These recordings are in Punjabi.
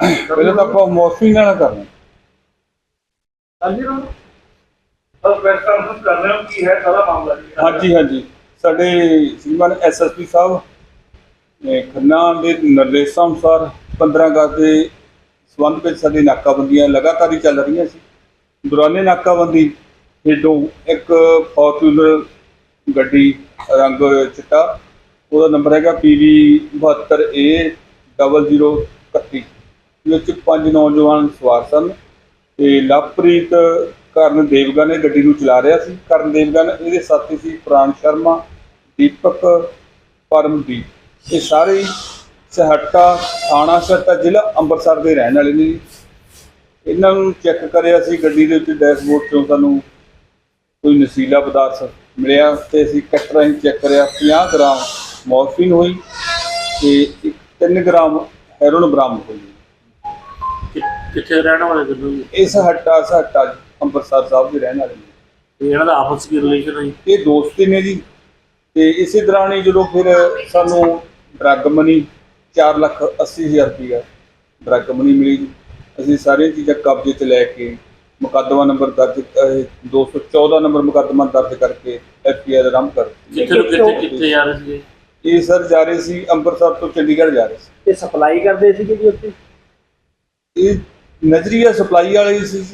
ਪਹਿਲਾਂ ਤਾਂ ਆਪਾਂ ਮੌਸਮੀ ਨਾਲ ਕਰਨਾ ਹਾਂਜੀ ਨਾ ਬਸ ਪ੍ਰੈਸ ਕਾਨਫਰੰਸ ਕਰ ਰਹੇ ਹੋ ਕੀ ਹੈ ਸਾਰਾ ਮਾਮਲਾ ਜੀ ਹਾਂਜੀ ਹਾਂਜੀ। ਸਾਡੇ ਸ਼੍ਰੀਮਾਨ ਐਸਐਸਪੀ ਸਾਹਿਬ ਖੰਨਾ ਦੇ ਨਿਰਦੇਸ਼ਾਂ ਅਨੁਸਾਰ 15 ਅਗਸਤ ਦੇ ਸੰਬੰਧ ਵਿੱਚ ਸਾਡੀ ਨਾਕਾਬੰਦੀਆਂ ਲਗਾਤਾਰ ਹੀ ਚੱਲ ਰਹੀਆਂ ਸੀ। ਦੌਰਾਨੇ ਨਾਕਾਬੰਦੀ ਹੇਠੋਂ ਇੱਕ ਫੋਰਚੂਨਰ ਗੱਡੀ ਰੰਗ ਚਿੱਟਾ ਉਹਦਾ ਨੰਬਰ ਹੈਗਾ PV 72A 0031 ਵਿੱਚ ਪੰਜ ਨੌਜਵਾਨ ਸਵਾਰ ਸਨ ਤੇ ਲਵਪ੍ਰੀਤ ਕਰਨ ਦੇਵਗਨ ਇਹ ਗੱਡੀ ਨੂੰ ਚਲਾ ਰਿਹਾ ਸੀ। ਕਰਨ ਦੇਵਗਨ, ਇਹਦੇ ਸਾਥੀ ਸੀ ਪ੍ਰਾਣ ਸ਼ਰਮਾ, ਦੀਪਕ, ਪਰਮਦੀਪ। ਇਹ ਸਾਰੇ ਹੀ ਸਹੱਟਾ ਥਾਣਾ ਸਹੱਟਾ ਜ਼ਿਲ੍ਹਾ ਅੰਮ੍ਰਿਤਸਰ ਦੇ ਰਹਿਣ ਵਾਲੇ ਨੇ ਇਹਨਾਂ ਨੂੰ ਚੈੱਕ ਕਰਿਆ ਸੀ, ਗੱਡੀ ਦੇ ਉੱਤੇ ਡੈਸ਼ਬੋਰਡ ਤੋਂ ਸਾਨੂੰ ਕੋਈ ਨਸ਼ੀਲਾ ਪਦਾਰਥ ਮਿਲਿਆ ਤੇ ਅਸੀਂ ਕੱਟ ਹੀ ਚੈੱਕ ਕਰਿਆ। 50 ਗ੍ਰਾਮ ਮੋਰਫਿਨ ਹੋਈ ਤੇ 3 ਗ੍ਰਾਮ ਹੈਰੋਨ ਬਰਾਮਦ ਹੋਈ। ਕਿੱਥੇ ਰਹਿਣ ਵਾਲੇ ਦੋਨੋਂ ਜੀ? ਇਸ ਹੱਟਾ ਸਹੱਟਾ ਜੀ, ਅੰਮ੍ਰਿਤਸਰ ਸਾਹਿਬ ਦੇ ਰਹਿਣ ਵਾਲੇ ਨੇ। ਤੇ ਇਹਨਾਂ ਦਾ ਆਪਸ ਕੀ ਰਿਲੇਸ਼ਨ ਹੈ ਜੀ? ਇਹ ਦੋਸਤੀ ਨੇ ਜੀ। ਤੇ ਇਸੇ ਦੌਰਾਨ ਹੀ ਜਦੋਂ ਫਿਰ ਸਾਨੂੰ ਡਰੱਗ ਮਨੀ 4 ਲੱਖ 80 ਹਜ਼ਾਰ ਰੁਪਇਆ ਡਰੱਗ ਮਨੀ ਮਿਲੀ ਜੀ। ਅਸੀਂ ਸਾਰੀਆਂ ਚੀਜ਼ਾਂ ਕਬਜ਼ੇ 'ਚ ਲੈ ਕੇ ਮੁਕੱਦਮਾ ਨੰਬਰ ਦਰਜ ਅਹ, 214 ਨੰਬਰ ਮੁਕੱਦਮਾ ਦਰਜ ਕਰਕੇ ਐਫਆਈਆਰ ਆਰੰਭ ਕਰ ਦਿੱਤੀ। ਕਿੱਥੇ ਨੂੰ ਕਿੱਥੇ ਕਿੱਥੇ ਜਾ ਰਹੇ ਸੀਗੇ? ਇਹ ਸਰ ਜਾ ਰਹੇ ਸੀ ਅੰਮ੍ਰਿਤਸਰ ਤੋਂ ਚੰਡੀਗੜ੍ਹ ਜਾ ਰਹੇ ਸੀ। ਇਹ ਸਪਲਾਈ ਕਰਦੇ ਸੀਗੇ ਜੀ ਉੱਥੇ? ਇਹ ਨਜ਼ਰੀਆ ਸਪਲਾਈ ਵਾਲੇ ਸੀ।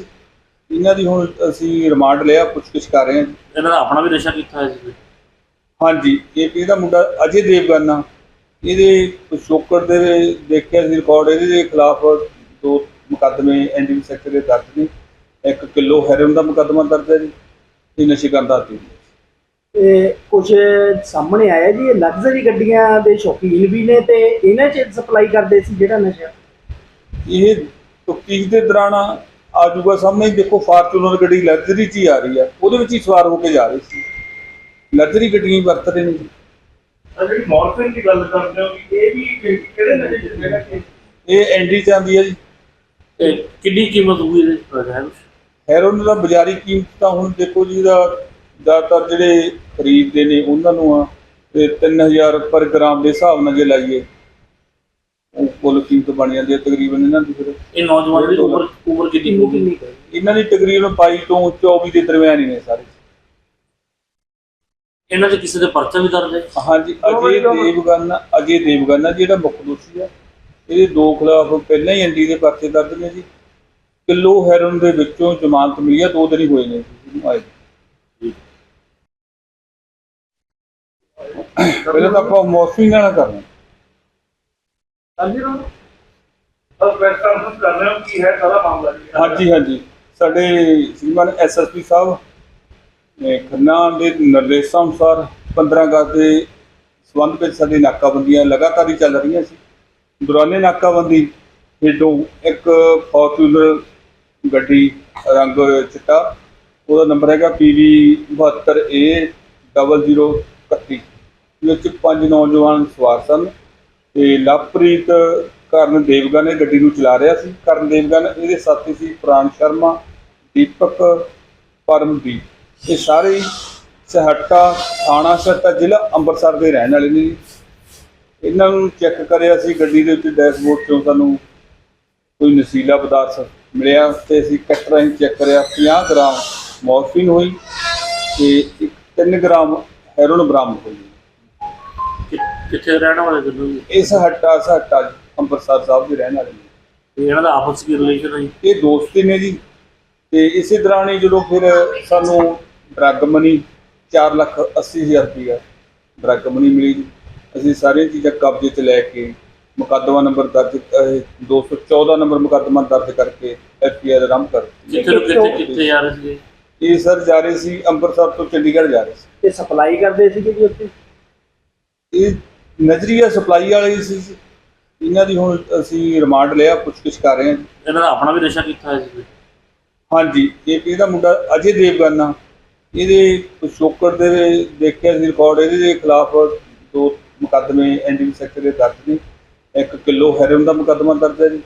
ਇਹਨਾਂ ਦੀ ਹੁਣ ਅਸੀਂ ਰਿਮਾਂਡ ਲਿਆ ਪੁੱਛਗਿੱਛ ਕਰ ਰਹੇ ਹਾਂ। ਇਹਨਾਂ ਦਾ ਆਪਣਾ ਵੀ ਨਸ਼ਾ ਕੀਤਾ ਹੈ ਜੀ ਹਾਂਜੀ ਇਹ ਇਹਦਾ ਮੁੰਡਾ ਅਜੇ ਦੇਵਗਨ। ਇਹਦੇ ਪਿਛੋਕੜ ਦੇ ਦੇਖਿਆ ਸੀ ਰਿਕਾਰਡ ਇਹਦੇ ਦੇ ਖਿਲਾਫ ਦੋ ਮੁਕੱਦਮੇ ਐਨਡੀਪੀ ਸੈਕਟਰ ਦੇ ਦਰਜ ਨੇ। ਇੱਕ ਕਿਲੋ ਹੈਰੋਇਨ ਦਾ ਮੁਕੱਦਮਾ ਦਰਜ ਹੈ ਜੀ। ਇਹ ਨਸ਼ੇ ਕਰਦਾ ਸੀ ਇਹ ਕੁਝ ਸਾਹਮਣੇ ਆਇਆ ਜੀ ਇਹ ਲਗਜ਼ਰੀ ਗੱਡੀਆਂ ਦੇ ਸ਼ੌਕੀਨ ਵੀ ਨੇ ਤੇ ਇਹਨਾਂ 'ਚ ਸਪਲਾਈ ਕਰਦੇ ਸੀ ਜਿਹੜਾ ਨਸ਼ਾ? ਇਹ ਤਫਤੀਸ਼ ਦੇ ਦੌਰਾਨ ਆ ਜੂਗਾ ਸਾਹਮਣੇ ਦੇਖੋ ਫਾਰਚੂਨਰ ਗੱਡੀ ਲਗਜ਼ਰੀ 'ਚ ਹੀ ਆ ਰਹੀ ਆ ਉਹਦੇ ਵਿੱਚ ਹੀ ਸਵਾਰ ਹੋ ਕੇ ਜਾ ਰਹੀ ਸੀ। ਲਗਜ਼ਰੀ ਗੱਡੀਆਂ ਹੀ ਵਰਤਦੇ ਨੇ। ਜਿਹੜੀ ਮੌਰਫਿਨ ਦੀ ਗੱਲ ਕਰਦੇ ਹੋ ਇਹ ਵੀ ਕਿਹੜੇ ਨਸ਼ੇ 'ਚ ਜਿਹੜਾ ਕਿ ਇਹ 'ਚ ਆਉਂਦੀ ਹੈ ਜੀ। ਤੇ ਕਿੰਨੀ ਕੀਮਤ ਹੋਊਗੀ ਇਹਦੇ ਪਤਾ ਹੈ ਕੁਛ? ਹੈਰੋਇਨ ਦਾ ਬਾਜ਼ਾਰੀ ਕੀਮਤ ਤਾਂ ਹੁਣ ਦੇਖੋ ਜੀ ਦਾ ਜ਼ਿਆਦਾਤਰ ਜਿਹੜੇ ਖਰੀਦਦੇ ਨੇ ਉਹਨਾਂ ਨੂੰ ਆ ਤੇ 3000 ਪਰ ਗ੍ਰਾਮ ਦੇ ਹਿਸਾਬ ਨਾਲ ਜੇ ਲਾਈਏ ਕੁੱਲ ਕੀਮਤ ਬਣ ਜਾਂਦੀ ਹੈ ਤਕਰੀਬਨ ਇਹਨਾਂ ਦੀ ਫਿਰ। ਇਹ ਨੌਜਵਾਨ ਦੀ ਉਮਰ ਉਮਰ ਕਿੰਨੀ ਕਿੰਨੀ ਕੁ? ਇਹਨਾਂ ਦੀ ਤਕਰੀਬਨ 22 ਤੋਂ 24 ਦੇ ਦਰਮਿਆਨ ਹੀ ਨੇ ਸਾਰੇ। ਇਹਨਾਂ 'ਚ ਕਿਸੇ ਦੇ ਪਰਚਾ ਵੀ ਦਰਜ ਹੈ? ਹਾਂਜੀ ਅਜੇ ਦੇਵਗਨ ਅਜੇ ਦੇਵਗਨ ਜਿਹੜਾ ਮੁੱਖ ਦੋਸ਼ੀ ਆ ਇਹਦੇ ਦੋ ਖਿਲਾਫ ਪਹਿਲਾਂ ਹੀ ਐਨਡੀ ਦੇ ਪਰਚੇ ਦਰਜ ਨੇ ਜੀ। ਕਿਲੋ ਹੈਰੋਇਨ ਦੇ ਵਿੱਚੋਂ ਜ਼ਮਾਨਤ ਮਿਲੀ ਆ ਦੋ ਦਿਨ ਹੀ ਹੋਏ ਨੇ ਜੀ ਇਹਨੂੰ ਆਏ। ਪਹਿਲਾਂ ਤਾਂ ਆਪਾਂ ਮੌਸਮੀ ਨਾਲ ਕਰਨਾ। ਹਾਂਜੀ ਨਾ ਬਸ ਪ੍ਰੈਸ ਕਾਨਫਰੰਸ ਕਰ ਰਹੇ ਹੋ ਕੀ ਹੈ ਸਾਰਾ ਮਾਮਲਾ ਜੀ? ਹਾਂਜੀ ਹਾਂਜੀ। ਸਾਡੇ ਸ਼੍ਰੀਮਾਨ ਐਸਐਸਪੀ ਸਾਹਿਬ ਇਹ ਖੰਨਾ ਦੇ ਨਿਰਦੇਸ਼ਾਂ ਅਨੁਸਾਰ 15 ਅਗਸਤ ਦੇ ਸੰਬੰਧ ਵਿੱਚ ਸਾਡੀ ਨਾਕਾਬੰਦੀਆਂ ਲਗਾਤਾਰ ਹੀ ਚੱਲ ਰਹੀਆਂ ਸੀ। ਦੌਰਾਨੇ ਨਾਕਾਬੰਦੀ ਹੇਠੋਂ ਇੱਕ ਫੋਰਚੂਨਰ ਗੱਡੀ ਰੰਗ ਚਿੱਟਾ ਉਹਦਾ ਨੰਬਰ ਹੈਗਾ PV 72A 0031 ਵਿੱਚ ਪੰਜ ਨੌਜਵਾਨ ਸਵਾਰ ਸਨ। ਤੇ ਲਵਪ੍ਰੀਤ ਕਰਨ ਦੇਵਗਾ ਨੇ ਗੱਡੀ ਨੂੰ ਚਲਾ ਰਿਹਾ ਸੀ। ਕਰਨ ਦੇਵਗਨ, ਇਹਦੇ ਸਾਥੀ ਸੀ ਪ੍ਰਾਣ ਸ਼ਰਮਾ, ਦੀਪਕ, ਪਰਮਦੀਪ। ਇਹ ਸਾਰੇ ਹੀ ਸਹੱਟਾ ਥਾਣਾ ਸਹੱਟਾ ਜ਼ਿਲ੍ਹਾ ਅੰਮ੍ਰਿਤਸਰ ਦੇ ਰਹਿਣ ਵਾਲੇ ਨੇ ਜੀ। ਇਹਨਾਂ ਨੂੰ ਚੈੱਕ ਕਰਿਆ ਸੀ, ਗੱਡੀ ਦੇ ਉੱਤੇ ਡੈਸ਼ਬੋਰਡ ਤੋਂ ਸਾਨੂੰ ਕੋਈ ਨਸ਼ੀਲਾ ਪਦਾਰਥ ਮਿਲਿਆ ਤੇ ਅਸੀਂ ਕੱਟ ਰਾਹੀਂ ਚੈੱਕ ਕਰਿਆ। 50 ਗ੍ਰਾਮ ਮੋਰਫਿਨ ਹੋਈ ਤੇ 3 ਗ੍ਰਾਮ ਹੈਰੋਨ ਬਰਾਮਦ ਹੋਈ। ਕਿੱਥੇ ਰਹਿਣ ਵਾਲੇ ਜੀ? ਇਸ ਹੱਟਾ ਸਹੱਟਾ ਅੰਮ੍ਰਿਤਸਰ ਸਾਹਿਬ ਦੇ ਰਹਿਣ ਵਾਲੇ ਨੇ। ਤੇ ਇਹਨਾਂ ਦਾ ਆਪਸ ਕੀ ਰਿਲੇਸ਼ਨ ਹੈ ਜੀ? ਇਹ ਦੋਸਤੀ ਨੇ ਜੀ। ਤੇ ਇਸੇ ਦੌਰਾਨ ਹੀ ਜਦੋਂ ਫਿਰ ਸਾਨੂੰ ਡਰੱਗ ਮਨੀ 4 ਲੱਖ 80 ਹਜ਼ਾਰ ਰੁਪਇਆ ਡਰੱਗ ਮਨੀ ਮਿਲੀ ਜੀ। ਅਸੀਂ ਸਾਰੀਆਂ ਚੀਜ਼ਾਂ ਕਬਜ਼ੇ 'ਚ ਲੈ ਕੇ ਮੁਕੱਦਮਾ ਨੰਬਰ ਦਰਜ ਅਹ, 214 ਨੰਬਰ ਮੁਕੱਦਮਾ ਦਰਜ ਕਰਕੇ ਐਫਆਈਆਰ ਆਰੰਭ ਕਰ ਦਿੱਤੀ। ਕਿੱਥੇ ਨੂੰ ਕਿੱਥੇ ਕਿੱਥੇ ਜਾ ਰਹੇ ਸੀਗੇ? ਇਹ ਸਰ ਜਾ ਰਹੇ ਸੀ ਅੰਮ੍ਰਿਤਸਰ ਤੋਂ ਚੰਡੀਗੜ੍ਹ ਜਾ ਰਹੇ ਸੀ। ਇਹ ਸਪਲਾਈ ਕਰਦੇ ਸੀਗੇ ਜੀ ਉੱਥੇ? ਇਹ ਨਜ਼ਰੀਆ ਸਪਲਾਈ ਵਾਲੇ ਸੀ। ਇਹਨਾਂ ਦੀ ਹੁਣ ਅਸੀਂ ਰਿਮਾਂਡ ਲਿਆ ਪੁੱਛਗਿੱਛ ਕਰ ਰਹੇ ਹਾਂ ਇਹਨਾਂ ਦਾ ਆਪਣਾ ਵੀ ਨਸ਼ਾ ਕੀਤਾ ਹੈ ਜੀ ਹਾਂਜੀ ਇਹ ਇਹਦਾ ਮੁੰਡਾ ਅਜੇ ਦੇਵਗਨ। ਇਹਦੇ ਪਿਛੋਕੜ ਦੇ ਦੇਖਿਆ ਸੀ ਰਿਕਾਰਡ ਇਹਦੇ ਦੇ ਖਿਲਾਫ ਦੋ ਮੁਕੱਦਮੇ ਐਨਡੀਪੀ ਸੈਕਟਰ ਦੇ ਦਰਜ ਨੇ। ਇੱਕ ਕਿਲੋ ਹੈਰੋਇਨ ਦਾ ਮੁਕੱਦਮਾ ਦਰਜ ਹੈ ਜੀ।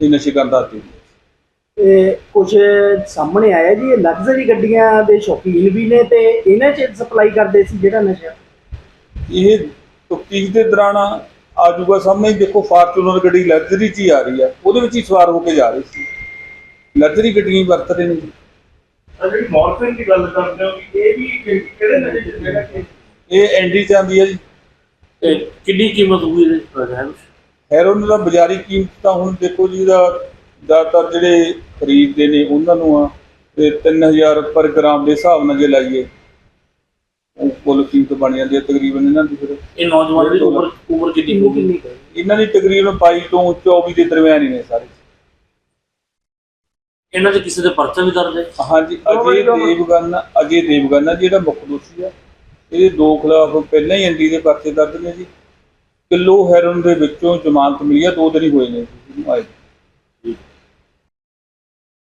ਇਹ ਨਸ਼ੇ ਕਰਦਾ ਸੀ ਇਹ ਕੁਝ ਸਾਹਮਣੇ ਆਇਆ ਜੀ ਇਹ ਲਗਜ਼ਰੀ ਗੱਡੀਆਂ ਦੇ ਸ਼ੌਕੀਨ ਵੀ ਨੇ ਤੇ ਇਹਨਾਂ 'ਚ ਸਪਲਾਈ ਕਰਦੇ ਸੀ ਜਿਹੜਾ ਨਸ਼ਾ? ਇਹ ਤਫਤੀਸ਼ ਦੇ ਦੌਰਾਨ ਆ ਜਾਊਗਾ ਸਾਹਮਣੇ ਦੇਖੋ ਫਾਰਚੂਨਰ ਗੱਡੀ ਲਗਜ਼ਰੀ 'ਚ ਹੀ ਆ ਰਹੀ ਆ ਉਹਦੇ ਵਿੱਚ ਹੀ ਸਵਾਰ ਹੋ ਕੇ ਜਾ ਰਹੇ ਸੀ। ਲਗਜ਼ਰੀ ਗੱਡੀਆਂ ਹੀ ਵਰਤ ਰਹੇ ਨੇ। ਜਿਹੜੀ ਮੌਰਫਿਨ ਦੀ ਗੱਲ ਕਰਦੇ ਹੋ ਕਿ ਇਹ ਵੀ ਕਿਹੜੇ ਨਸ਼ੇ ਚ ਜਿਹੜਾ ਕਿ ਇਹ ਐਂਡੀ 'ਚ ਆਉਂਦੀ ਹੈ ਜੀ। ਤੇ ਕਿੰਨੀ ਕੀਮਤ ਹੋਊਗੀ ਇਹਦੇ? ਹੈਰੋਨ ਦਾ ਬਾਜ਼ਾਰੀ ਕੀਮਤ ਤਾਂ ਹੁਣ ਦੇਖੋ ਜੀ ਦਾ ਜ਼ਿਆਦਾਤਰ ਜਿਹੜੇ ਖਰੀਦਦੇ ਨੇ ਉਹਨਾਂ ਨੂੰ ਆ। ਤੇ 3000 ਪਰ ਗ੍ਰਾਮ ਦੇ ਹਿਸਾਬ ਨਾਲ ਜੇ ਲਾਈਏ। ਬਣ ਜਾਂਦੀ ਹੈ ਤਕਰੀਬਨ ਇਹਨਾਂ ਦੀ ਫਿਰ ਇਹ ਨੌਜਵਾਨ ਦੀ ਉਮਰ ਉਮਰ ਕਿੰਨੀ ਹੋਊਗੀ? ਇਹਨਾਂ ਦੀ ਤਕਰੀਬਨ 22 ਤੋਂ 24 ਦੇ ਦਰਮਿਆਨ ਹੀ ਨੇ ਸਾਰੇ ਇਹਨਾਂ 'ਚ ਕਿਸੇ ਦੇ ਪਰਚਾ ਵੀ ਦਰਜ ਹੈ ਹਾਂਜੀ ਅਜੇ ਦੇਵਗਨ ਅਜੇ ਦੇਵਗਨ ਜਿਹੜਾ ਮੁੱਖ ਦੋਸ਼ੀ ਆ ਇਹਦੇ ਦੋ ਖਿਲਾਫ ਪਹਿਲਾਂ ਹੀ ਐਨਡੀ ਦੇ ਪਰਚੇ ਦਰਜ ਨੇ ਜੀ ਕਿਲੋ ਹੈਰੋਨ ਦੇ ਵਿੱਚੋਂ ਜ਼ਮਾਨਤ ਮਿਲੀ ਆ ਦੋ ਦਿਨ ਹੀ ਹੋਏ ਨੇ ਜੀ।